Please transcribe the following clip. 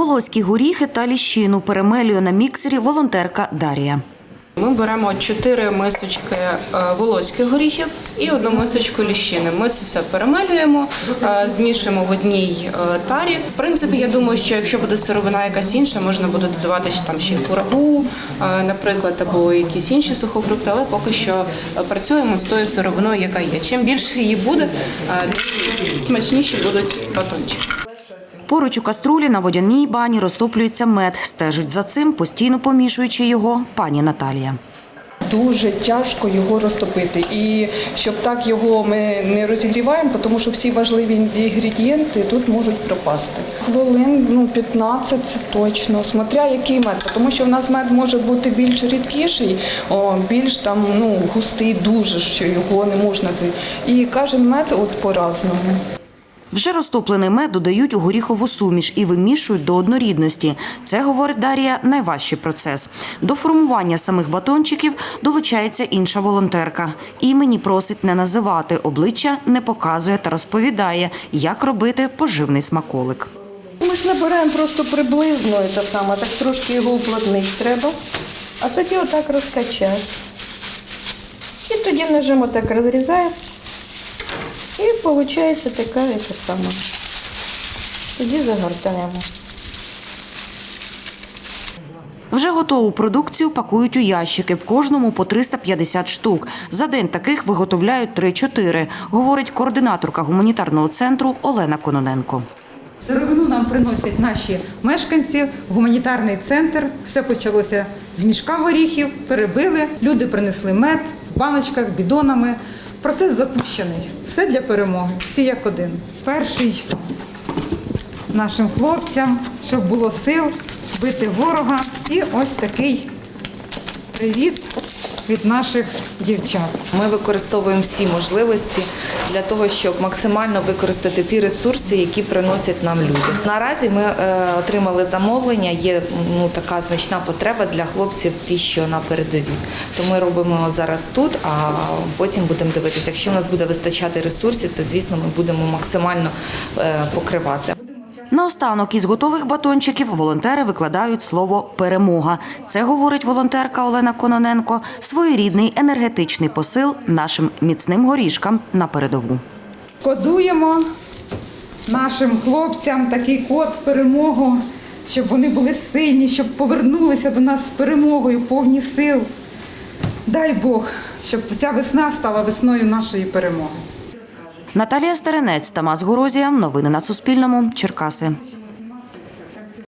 Волоські горіхи та ліщину перемелює на міксері волонтерка Дарія. Ми беремо чотири мисочки е, волоських горіхів і одну мисочку ліщини. Ми це все перемелюємо, е, змішуємо в одній е, тарі. В принципі, я думаю, що якщо буде сировина якась інша, можна буде додавати там ще курагу, наприклад, або якісь інші сухофрукти, але поки що працюємо з тою сировиною, яка є. Чим більше її буде, тим смачніші будуть батончики. Поруч у каструлі на водяній бані розтоплюється мед. Стежить за цим, постійно помішуючи його пані Наталія. Дуже тяжко його розтопити. І щоб так його ми не розігріваємо, тому що всі важливі інгредієнти тут можуть пропасти. Хвилин ну, 15 це точно, смотря який мед, тому що в нас мед може бути більш рідкіший, більш там ну, густий, дуже, що його не можна. І кожен мед от по-разному. Вже розтоплений мед додають у горіхову суміш і вимішують до однорідності. Це, говорить Дар'я, найважчий процес. До формування самих батончиків долучається інша волонтерка. Імені просить не називати, обличчя не показує та розповідає, як робити поживний смаколик. Ми ж набираємо просто приблизно це саме, так трошки його уплотнити треба, а тоді отак розкачати. І тоді ножем отак розрізаємо. І виходить така яка сама. Тоді загортаємо. Вже готову продукцію пакують у ящики, в кожному по 350 штук. За день таких виготовляють 3-4, говорить координаторка гуманітарного центру Олена Кононенко. Сировину нам приносять наші мешканці, в гуманітарний центр. Все почалося з мішка горіхів, перебили. Люди принесли мед в баночках, бідонами. Процес запущений. Все для перемоги, всі як один. Перший нашим хлопцям, щоб було сил бити ворога. І ось такий привіт від наших дівчат. Ми використовуємо всі можливості для того, щоб максимально використати ті ресурси, які приносять нам люди. Наразі ми е, отримали замовлення. Є ну така значна потреба для хлопців, ті, що на передовій. То ми робимо зараз тут, а потім будемо дивитися. Якщо в нас буде вистачати ресурсів, то звісно ми будемо максимально е, покривати. Наостанок із готових батончиків волонтери викладають слово перемога. Це говорить волонтерка Олена Кононенко. Своєрідний енергетичний посил нашим міцним горішкам на передову. Кодуємо нашим хлопцям такий код перемогу, щоб вони були сильні, щоб повернулися до нас з перемогою, повні сил. Дай Бог, щоб ця весна стала весною нашої перемоги. Наталія Старенець, Тамас Горозія. Новини на Суспільному. Черкаси.